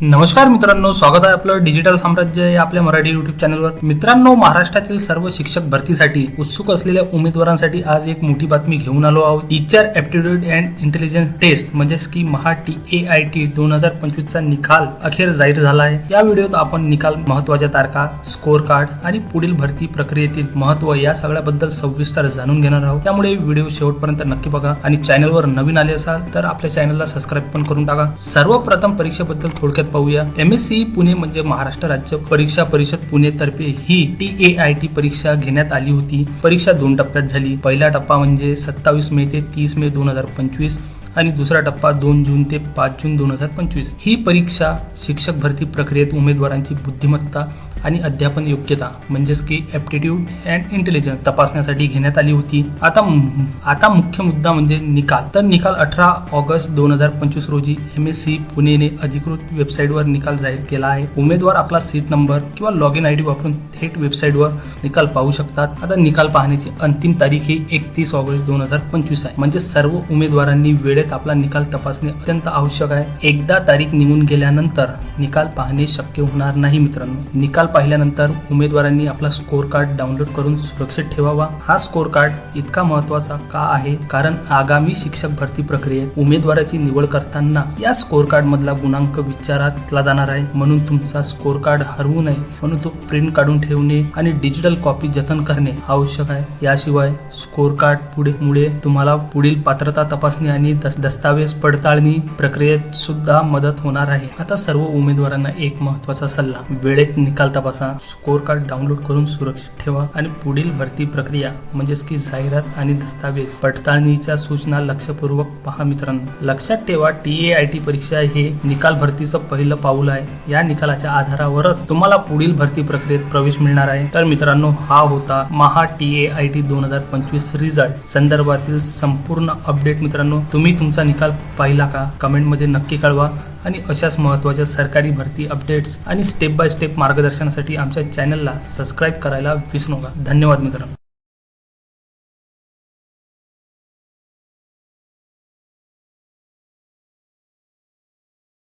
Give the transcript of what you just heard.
नमस्कार मित्रांनो स्वागत आहे आपलं डिजिटल साम्राज्य या आपल्या मराठी युट्यूब चॅनलवर मित्रांनो महाराष्ट्रातील सर्व शिक्षक भरतीसाठी उत्सुक असलेल्या उमेदवारांसाठी आज एक मोठी बातमी घेऊन आलो आहोत. Teacher aptitude and intelligence test म्हणजेच की Maha T A I T दोन हजार पंचवीसचा निकाल अखेर जाहीर झाला आहे. या व्हिडिओत आपण निकाल महत्त्वाच्या तारखा स्कोर कार्ड आणि पुढील भरती प्रक्रियेतील महत्त्व या सगळ्याबद्दल सविस्तर जाणून घेणार आहोत. त्यामुळे व्हिडिओ शेवटपर्यंत नक्की बघा आणि चॅनलवर नवीन आले असाल तर आपल्या चॅनलला सबस्क्राईब पण करून टाका. सर्वप्रथम परीक्षेबद्दल थोडक्यात पाहूया. एम एस सी पुणे म्हणजे महाराष्ट्र राज्य परीक्षा परिषद पुणे तर्फे ही टी ए आय टी परीक्षा घेण्यात आली होती. परीक्षा दोन टप्प्यात झाली. पहिला टप्पा म्हणजे सत्तावीस मे ते तीस मे दोन हजार पंचवीस. आणि दुसरा टप्पा दोन जून ते पाच जून दोन हजार पंचवीस. ही परीक्षा शिक्षक भरती प्रक्रियेत उमेदवारांची बुद्धिमत्ता आणि अध्यापन योग्यता म्हणजेच की ॲप्टिट्यूड अँड इंटेलिजन्स तपासण्यासाठी घेण्यात आली होती. आता आता मुख्य मुद्दा म्हणजे निकाल. तर निकाल अठरा ऑगस्ट दोन हजार पंचवीस रोजी एम एस सी पुणेने अधिकृत वेबसाईटवर निकाल जाहीर केला आहे. उमेदवार आपला सीट नंबर किंवा लॉग इन आय डी वापरून थेट वेबसाईटवर निकाल पाहू शकतात. आता निकाल पाहण्याची अंतिम तारीख ही एकतीस ऑगस्ट दोन हजार पंचवीस आहे. म्हणजे सर्व उमेदवारांनी वेळेत आपला निकाल तपासणे अत्यंत आवश्यक आहे. एकदा तारीख निघून गेल्यानंतर निकाल पाहणे शक्य होणार नाही मित्रांनो. निकाल पाहिल्यानंतर उमेदवारांनी आपला स्कोर कार्ड डाउनलोड करून सुरक्षित ठेवावा. हा स्कोर कार्ड इतका महत्त्वाचा का आहे? कारण आगामी शिक्षक भरती प्रक्रियेत उमेदवाराची निवड करताना या स्कोर कार्ड मधला गुणांक विचारातला जाणार आहे. म्हणून तुमचा स्कोर कार्ड हरवू नये. म्हणून तो प्रिंट काढून ठेवणे आणि डिजिटल कॉपी जतन करणे आवश्यक आहे. याशिवाय स्कोर कार्ड पुढे मुळे तुम्हाला पुढील पात्रता तपासणी आणि दस्तावेज पडताळणी प्रक्रियेत सुद्धा मदत होणार आहे. आता सर्व उमेदवारांना एक महत्त्वाचा सल्ला. वेळेत निकाल तपासा स्कोर कार्ड डाउनलोड करून सुरक्षित ठेवा आणि पुढील भरती प्रक्रिया म्हणजेच की जाहिरात आणि दस्तावेज पडताळणीच्या सूचना लक्षपूर्वक पहा मित्रांनो. लक्षात ठेवा टी ए आय टी परीक्षा हे निकाल भरतीचं पहिलं पाऊल आहे. या निकालाच्या आधारावरच तुम्हाला पुढील भरती प्रक्रियेत प्रवेश मिळणार आहे. तर मित्रांनो हा होता Maha T A I T दोन हजार पंचवीस रिझल्ट संदर्भातील संपूर्ण अपडेट मित्रांनो तुम्ही तुमचा निकाल पाहिला का? कमेंटमध्ये नक्की कळवा आणि अशाच महत्त्वाच्या सरकारी भरती अपडेट्स आणि स्टेप बाय स्टेप मार्गदर्शनासाठी आमच्या चॅनलला सबस्क्राईब करायला विसरू नका. धन्यवाद मित्रांनो.